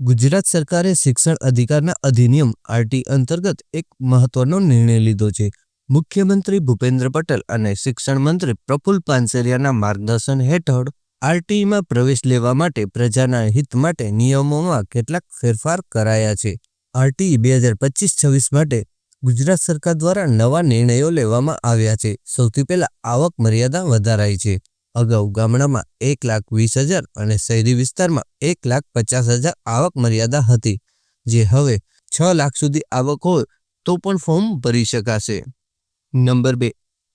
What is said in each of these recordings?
ગુજરાત સરકારે શિક્ષણ અધિકારના અધિનિયમ આરટી અંતર્ગત એક મહત્વનો નિર્ણય લીધો છે. મુખ્યમંત્રી ભૂપેન્દ્ર પટેલ અને શિક્ષણ મંત્રી પ્રફુલ પાનસેરિયાના માર્ગદર્શન હેઠળ આરટીઈમાં પ્રવેશ લેવા માટે પ્રજાના હિત માટે નિયમોમાં કેટલાક ફેરફાર કરાયા છે. આરટીઈ બે હજાર પચીસ છવ્વીસ માટે ગુજરાત સરકાર દ્વારા નવા નિર્ણયો લેવામાં આવ્યા છે. સૌથી પહેલા આવક મર્યાદા વધારાઈ છે. અગાઉ ગામડામાં એક લાખ વીસ હજાર અને શહેરી વિસ્તારમાં એક લાખ પચાસ હજાર આવક મર્યાદા હતી. જે હવે છ લાખ સુધી આવક હોય તો પણ ફોર્મ ભરી શકાશે. નંબર બે,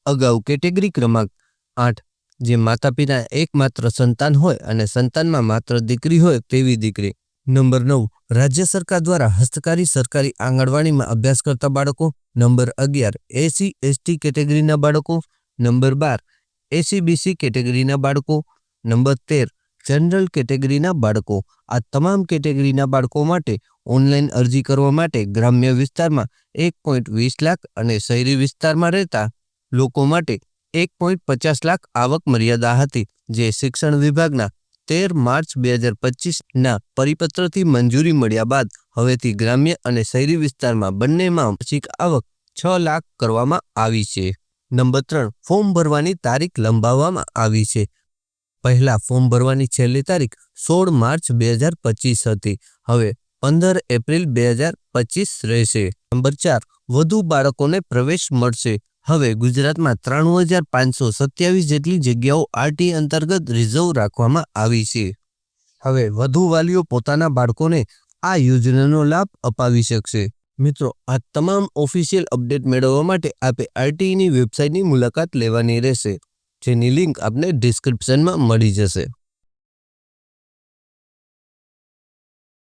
અગાઉ કેટેગરી ક્રમાંક આઠ, જે માતા પિતા એકમાત્ર સંતાન હોય અને સંતાનમાં માત્ર દીકરી હોય તેવી દીકરી. નંબર નવ, રાજ્ય સરકાર દ્વારા હસ્તકારી સરકારી આંગણવાડીમાં અભ્યાસ કરતા બાળકો. નંબર અગિયાર એસી એસટી કેટેગરીના બાળકો. નંબર બાર એસીબીસી કેટેગરીના બાળકો. નંબર તેર, જનરલ કેટેગરીના બાળકો. આ તમામ કેટેગરીના બાળકો માટે ઓનલાઈન અરજી કરવા માટે ગ્રામ્ય વિસ્તારમાં એક પોઈન્ટ વીસ લાખ અને શહેરી વિસ્તારમાં રહેતા લોકો માટે એક પોઈન્ટ પચાસ લાખ આવક મર્યાદા હતી, જે શિક્ષણ વિભાગના તેર માર્ચ બે હજાર પચીસના પરિપત્રથી મંજૂરી મળ્યા બાદ હવેથી ગ્રામ્ય અને શહેરી વિસ્તારમાં બંનેમાં વાર્ષિક આવક છ લાખ કરવામાં આવી છે. નંબર ત્રણ, ફોર્મ ભરવાની તારીખ લંબાવવામાં આવી છે. પહેલા ફોર્મ ભરવાની છેલ્લી તારીખ સોળ માર્ચ બે હજાર પચીસ હતી. હવે પંદર એપ્રિલ બે હજાર પચીસ રહેશે. નંબર ચાર, વધુ બાળકોને પ્રવેશ મળશે. હવે ગુજરાતમાં ત્રાણું હજાર પાંચસો સત્યાવીસ જેટલી જગ્યાઓ આરટી અંતર્ગત રિઝર્વ રાખવામાં આવી છે. હવે વધુ વાલીઓ પોતાના બાળકોને આ યોજનાનો લાભ અપાવી શકશે. મિત્રો, આ તમામ ઓફિશિયલ અપડેટ મેળવવા માટે આપે આરટીઈની વેબસાઇટની મુલાકાત લેવાની રહેશે, જેની લિંક આપને ડિસ્ક્રિપ્શનમાં મળી જશે.